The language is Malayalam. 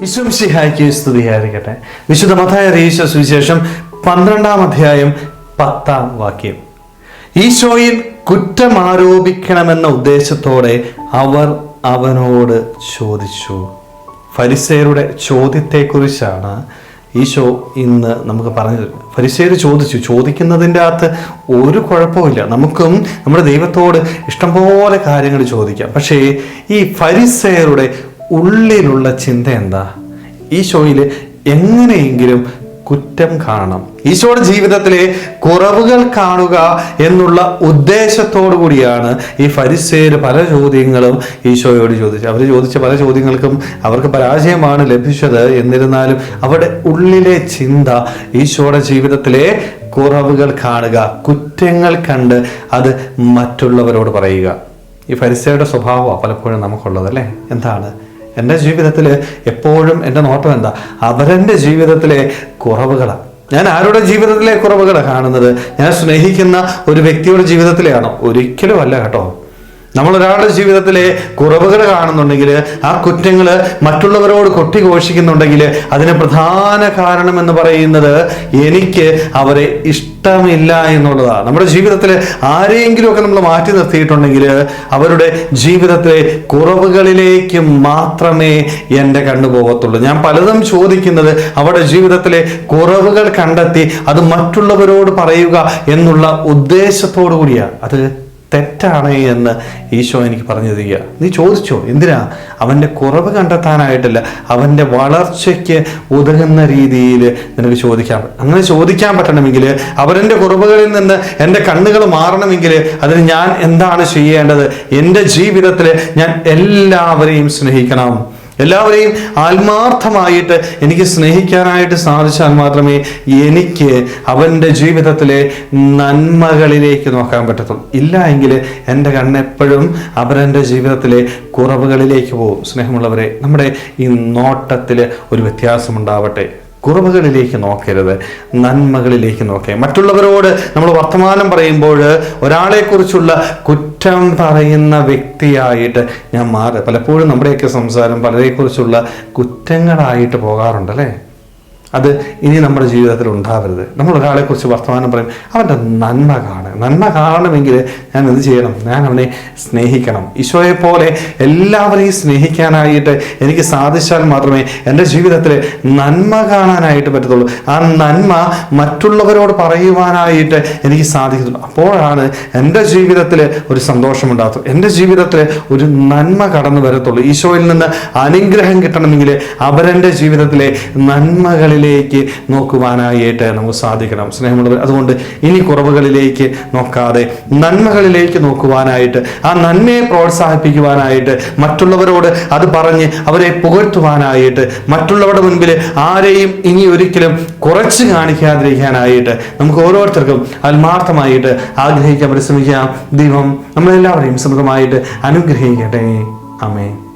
വിശ്വംസിഹായ്ക്ക് സ്തുതിയായിരിക്കട്ടെ വിശുദ്ധ മതായ രീശ സുവിശേഷം പന്ത്രണ്ടാം അധ്യായം പത്താം വാക്യം. ഈശോയിൽ കുറ്റം ആരോപിക്കണമെന്ന ഉദ്ദേശത്തോടെ അവർ അവനോട് ചോദിച്ചു. ഫരിസേരുടെ ചോദ്യത്തെക്കുറിച്ചാണ് ഈശോ ഇന്ന് നമുക്ക് പറഞ്ഞു ഫരിസേര് ചോദിച്ചു. ചോദിക്കുന്നതിന്റെ അകത്ത് ഒരു കുഴപ്പമില്ല നമുക്കും നമ്മുടെ ദൈവത്തോട് ഇഷ്ടംപോലെ കാര്യങ്ങൾ ചോദിക്കാം. പക്ഷേ ഈ ഫരിസേരുടെ ഉള്ളിലുള്ള ചിന്ത എന്താ? ഈ ഈശോയിൽ എങ്ങനെയെങ്കിലും കുറ്റം കാണണം. ഈശോയുടെ ജീവിതത്തിലെ കുറവുകൾ കാണുക എന്നുള്ള ഉദ്ദേശത്തോടു കൂടിയാണ് ഈ ഫരിസേര് പല ചോദ്യങ്ങളും ഈശോയോട് ചോദിച്ചു അവർ ചോദിച്ച പല ചോദ്യങ്ങൾക്കും അവർക്ക് പരാജയമാണ് ലഭിച്ചത്. എന്നിരുന്നാലും അവരുടെ ഉള്ളിലെ ചിന്ത ഈശോയുടെ ജീവിതത്തിലെ കുറവുകൾ കാണുക കുറ്റങ്ങൾ കണ്ട് അത് മറ്റുള്ളവരോട് പറയുക. ഈ ഫരിസയുടെ സ്വഭാവമാണ് പലപ്പോഴും നമുക്കുള്ളത് അല്ലേ? എന്താണ്? എന്റെ ജീവിതത്തിൽ എപ്പോഴും എന്റെ നോട്ടം എന്താ? അവരെന്റെ ജീവിതത്തിലെ കുറവുകളാണ് ഞാൻ ആരുടെ ജീവിതത്തിലെ കുറവുകളാണ് കാണുന്നത്? ഞാൻ സ്നേഹിക്കുന്ന ഒരു വ്യക്തിയുടെ ജീവിതത്തിലെയാണോ? ഒരിക്കലും അല്ല കേട്ടോ. നമ്മൾ ഒരാളുടെ ജീവിതത്തിലെ കുറവുകൾ കാണുന്നുണ്ടെങ്കിൽ ആ കുറ്റങ്ങൾ മറ്റുള്ളവരോട് കൊട്ടി ഘോഷിക്കുന്നുണ്ടെങ്കിൽ അതിന് പ്രധാന കാരണം എന്ന് പറയുന്നത് എനിക്ക് അവരെ ഇഷ്ടമില്ല എന്നുള്ളതാണ്. നമ്മുടെ ജീവിതത്തിൽ ആരെയെങ്കിലുമൊക്കെ നമ്മൾ മാറ്റി നിർത്തിയിട്ടുണ്ടെങ്കിൽ അവരുടെ ജീവിതത്തിലെ കുറവുകളിലേക്ക് മാത്രമേ എന്റെ കണ്ണു പോകത്തുള്ളൂ. ഞാൻ പലതും ചോദിക്കുന്നത് അവരുടെ ജീവിതത്തിലെ കുറവുകൾ കണ്ടെത്തി അത് മറ്റുള്ളവരോട് പറയുക എന്നുള്ള ഉദ്ദേശത്തോടു കൂടിയാണ്. അത് തെറ്റാണ് എന്ന് ഈശോ എനിക്ക് പറഞ്ഞു തരിക. നീ ചോദിച്ചോ എന്തിനാ? അവന്റെ കുറവ് കണ്ടെത്താനായിട്ടല്ല അവന്റെ വളർച്ചയ്ക്ക് ഉതകുന്ന രീതിയിൽ നിനക്ക് ചോദിക്കാൻ അങ്ങനെ ചോദിക്കാൻ പറ്റണമെങ്കിൽ അവരെന്റെ കുറവുകളിൽ നിന്ന് എന്റെ കണ്ണുകൾ മാറണമെങ്കിൽ അതിന് ഞാൻ എന്താണ് ചെയ്യേണ്ടത്? എന്റെ ജീവിതത്തിൽ ഞാൻ എല്ലാവരെയും സ്നേഹിക്കണം. എല്ലാവരെയും ആത്മാർത്ഥമായിട്ട് എനിക്ക് സ്നേഹിക്കാനായിട്ട് സാധിച്ചാൽ മാത്രമേ എനിക്ക് അവന്റെ ജീവിതത്തിലെ നന്മകളിലേക്ക് നോക്കാൻ പറ്റത്തുള്ളൂ. ഇല്ല എങ്കിൽ എന്റെ കണ്ണെപ്പോഴും അവരെന്റെ ജീവിതത്തിലെ കുറവുകളിലേക്ക് പോകും. സ്നേഹമുള്ളവരെ നമ്മുടെ ഈ നോട്ടത്തിൽ ഒരു വ്യത്യാസമുണ്ടാവട്ടെ. കുറവുകളിലേക്ക് നോക്കരുത് നന്മകളിലേക്ക് നോക്കേ. മറ്റുള്ളവരോട് നമ്മൾ വർത്തമാനം പറയുമ്പോൾ ഒരാളെക്കുറിച്ചുള്ള കുറ്റം പറയുന്ന വ്യക്തിയായിട്ട് ഞാൻ മാറുക പലപ്പോഴും നമ്മുടെയൊക്കെ സംസാരം പലരെക്കുറിച്ചുള്ള കുറ്റങ്ങളായിട്ട് പോകാറുണ്ടല്ലേ? അത് ഇനി നമ്മുടെ ജീവിതത്തിൽ ഉണ്ടാവരുത്. നമ്മൾ ഒരാളെക്കുറിച്ച് വർത്തമാനം പറയും അവന്റെ നന്മ കാണുക നന്മ കാണണമെങ്കിൽ ഞാൻ എന്ത് ചെയ്യണം? ഞാൻ അവനെ സ്നേഹിക്കണം. ഈശോയെ പോലെ എല്ലാവരെയും സ്നേഹിക്കാനായിട്ട് എനിക്ക് സാധിച്ചാൽ മാത്രമേ എന്റെ ജീവിതത്തിൽ നന്മ കാണാനായിട്ട് പറ്റത്തുള്ളൂ. ആ നന്മ മറ്റുള്ളവരോട് പറയുവാനായിട്ട് എനിക്ക് സാധിക്കത്തുള്ളൂ. അപ്പോഴാണ് എന്റെ ജീവിതത്തിൽ ഒരു സന്തോഷമുണ്ടാകത്തുള്ളൂ. എന്റെ ജീവിതത്തിൽ ഒരു നന്മ കടന്നു വരത്തുള്ളൂ. ഈശോയിൽ നിന്ന് അനുഗ്രഹം കിട്ടണമെങ്കിൽ അവരെന്റെ ജീവിതത്തിലെ നന്മകളിലേക്ക് നോക്കുവാനായിട്ട് നമുക്ക് സാധിക്കണം. സ്നേഹമുള്ളവർ അതുകൊണ്ട് ഇനി കുറവുകളിലേക്ക് നോക്കാതെ നന്മകളിലേക്ക് നോക്കുവാനായിട്ട് ആ നന്മയെ പ്രോത്സാഹിപ്പിക്കുവാനായിട്ട് മറ്റുള്ളവരോട് അത് പറഞ്ഞ് അവരെ പുകഴ്ത്തുവാനായിട്ട് മറ്റുള്ളവരുടെ മുൻപിൽ ആരെയും ഇനി ഒരിക്കലും കുറച്ച് കാണിക്കാതിരിക്കാനായിട്ട് നമുക്ക് ഓരോരുത്തർക്കും ആത്മാർത്ഥമായിട്ട് ആഗ്രഹിക്കാൻ പരിശ്രമിക്കാം. ദൈവം നമ്മളെല്ലാവരെയും സമൃദ്ധമായിട്ട് അനുഗ്രഹിക്കട്ടെ. അമേ